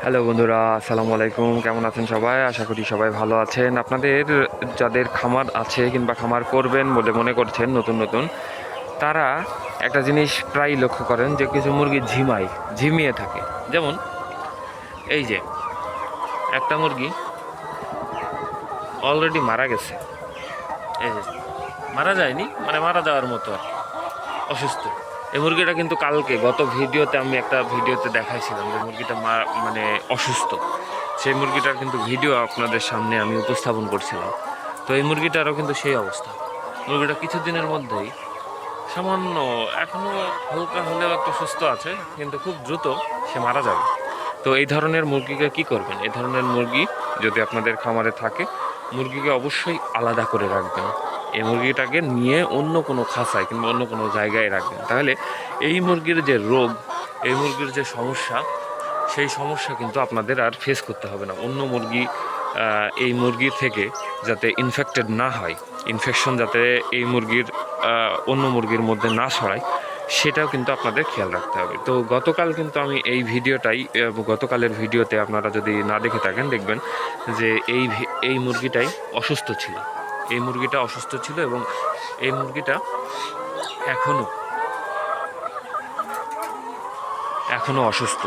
Hello বন্ধুরা, আসসালামু আলাইকুম। কেমন আছেন সবাই? আশা করি সবাই ভালো আছেন। আপনাদের যাদের খামার আছে কিংবা খামার করবেন বলে মনে করছেন নতুন নতুন, তারা একটা জিনিস প্রায় লক্ষ্য করেন যে কিছু মুরগি ঝিমায় ঝিমিয়ে থাকে। যেমন, এই যে, একটা মুরগি অলরেডি মারা গেছে। এই যে, মারা যায়নি মানে মারা যাওয়ার মতো আর অসুস্থ। এই মুরগিটা কিন্তু কালকে, গত ভিডিওতে আমি একটা ভিডিওতে দেখাইছিলাম যে মুরগিটা মা- মানে অসুস্থ। সেই মুরগিটার কিন্তু ভিডিও আপনাদের সামনে আমি উপস্থাপন করছিলাম। তো এই মুরগিটারও কিন্তু সেই অবস্থা। মুরগিটা কিছুদিনের মধ্যেই সামান্য এখনও হালকা হলেও একটু সুস্থ আছে, কিন্তু খুব দ্রুত সে মারা যাবে। তো এই ধরনের মুরগিকে কি করবেন? এই ধরনের মুরগি যদি আপনাদের খামারে থাকে, মুরগিকে অবশ্যই আলাদা করে রাখবেন। এই মুরগিটাকে নিয়ে অন্য কোনো খাঁচায় কিংবা অন্য কোনো জায়গায় রাখবেন। তাহলে এই মুরগির যে রোগ, এই মুরগির যে সমস্যা, সেই সমস্যা কিন্তু আপনাদের আর ফেস করতে হবে না। অন্য মুরগি এই মুরগি থেকে যাতে ইনফেক্টেড না হয় ইনফেকশন যাতে এই মুরগির অন্য মুরগির মধ্যে না ছড়ায়, সেটাও কিন্তু আপনাদের খেয়াল রাখতে হবে। তো গতকাল কিন্তু আমি এই ভিডিওটাই গতকালের ভিডিওতে আপনারা যদি না দেখে থাকেন, দেখবেন যে এই এই মুরগিটাই অসুস্থ ছিল। এই মুরগিটা অসুস্থ ছিল এবং এই মুরগিটা এখনও এখনও অসুস্থ।